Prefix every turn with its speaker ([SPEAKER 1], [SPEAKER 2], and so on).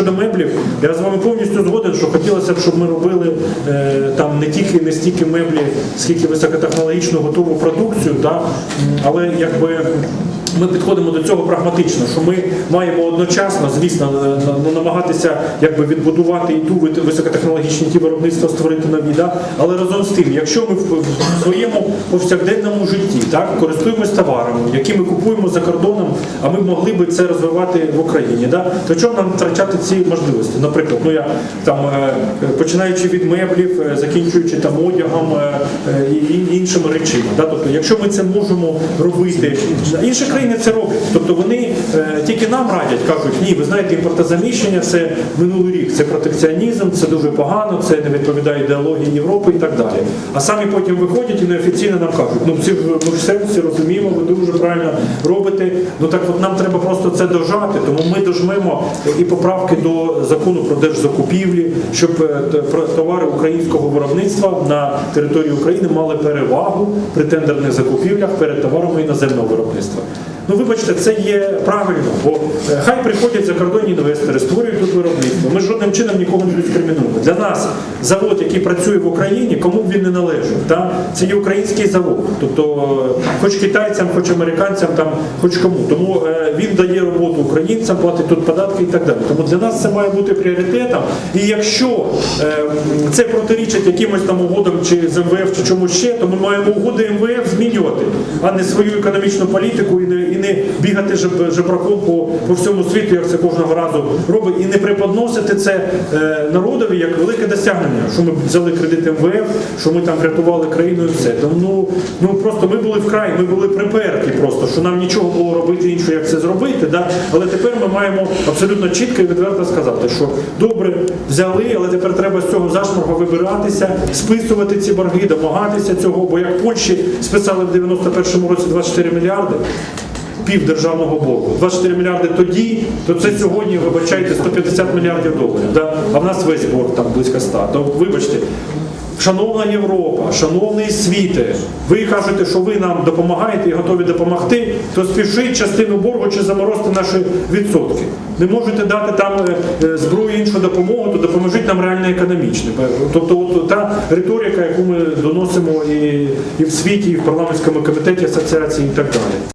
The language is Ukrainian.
[SPEAKER 1] Щодо меблів, я з вами повністю згоден, що хотілося б, щоб ми робили е, там не тільки не стільки меблі, скільки високотехнологічну готову продукцію, да? але якби. Ми підходимо до цього прагматично, що ми маємо одночасно, звісно, на- на- намагатися якби відбудувати і ту високотехнологічні ті виробництва створити нові, да? але разом з тим, якщо ми в, своєму повсякденному житті так користуємось товарами, які ми купуємо за кордоном, а ми могли би це розвивати в Україні, да? то чому нам втрачати ці можливості? Наприклад, ну я там е, починаючи від меблів, е, закінчуючи там одягом е, і іншими речами. Да? Тобто, якщо ми це можемо робити, інші країни це роблять. Тобто вони е, тільки нам радять, кажуть, ні, ви знаєте, імпортозаміщення це минулий рік, це протекціонізм, це дуже погано, це не відповідає ідеології Європи і так далі. А самі потім виходять і неофіційно нам кажуть, ну всі ми все розуміємо, ви дуже правильно робите. Ну так от нам треба просто це дожати, тому ми дожмемо і поправки до закону про держзакупівлі, щоб е, товари українського виробництва на території України мали перевагу при тендерних закупівлях перед товарами іноземного виробництва. Ну, вибачте, це є правильно, бо е, хай приходять закордонні інвестори, створюють тут виробництво. Ми жодним чином нікого не дискримінуємо. Для нас завод, який працює в Україні, кому б він не належав, та? це є український завод. Тобто, е, хоч китайцям, хоч американцям, там, хоч кому. Тому е, він дає роботу українцям, платить тут податки і так далі. Тому для нас це має бути пріоритетом. І якщо це протирічить якимось там угодам чи з МВФ, чи чомусь ще, то ми маємо угоди МВФ змінювати, а не свою економічну політику і не, не бігати жеб- жебраком по, по всьому світу, як це кожного разу робить, і не преподносити це е, народові як велике досягнення, що ми взяли кредит МВФ, що ми там врятували країну і все. Тому ну, ну просто ми були вкрай, ми були приперті просто, що нам нічого було робити іншого, як це зробити. Да? Але тепер ми маємо абсолютно чітко і відверто сказати, що добре взяли, але тепер треба з цього зашморгу вибиратися, списувати ці борги, домагатися цього, бо як Польщі списали в 91-му році 24 мільярди. Пів державного боргу. 24 мільярди тоді, то це сьогодні, вибачайте, 150 мільярдів доларів. Да? А в нас весь борг там близько 100. То вибачте, шановна Європа, шановний світе, ви кажете, що ви нам допомагаєте і готові допомогти, то спішіть частину боргу чи заморозьте наші відсотки. Не можете дати там е, е, зброю іншу допомогу, то допоможіть нам реально економічно. Тобто, от та риторика, яку ми доносимо і, і в світі, і в парламентському комітеті асоціації, і так далі.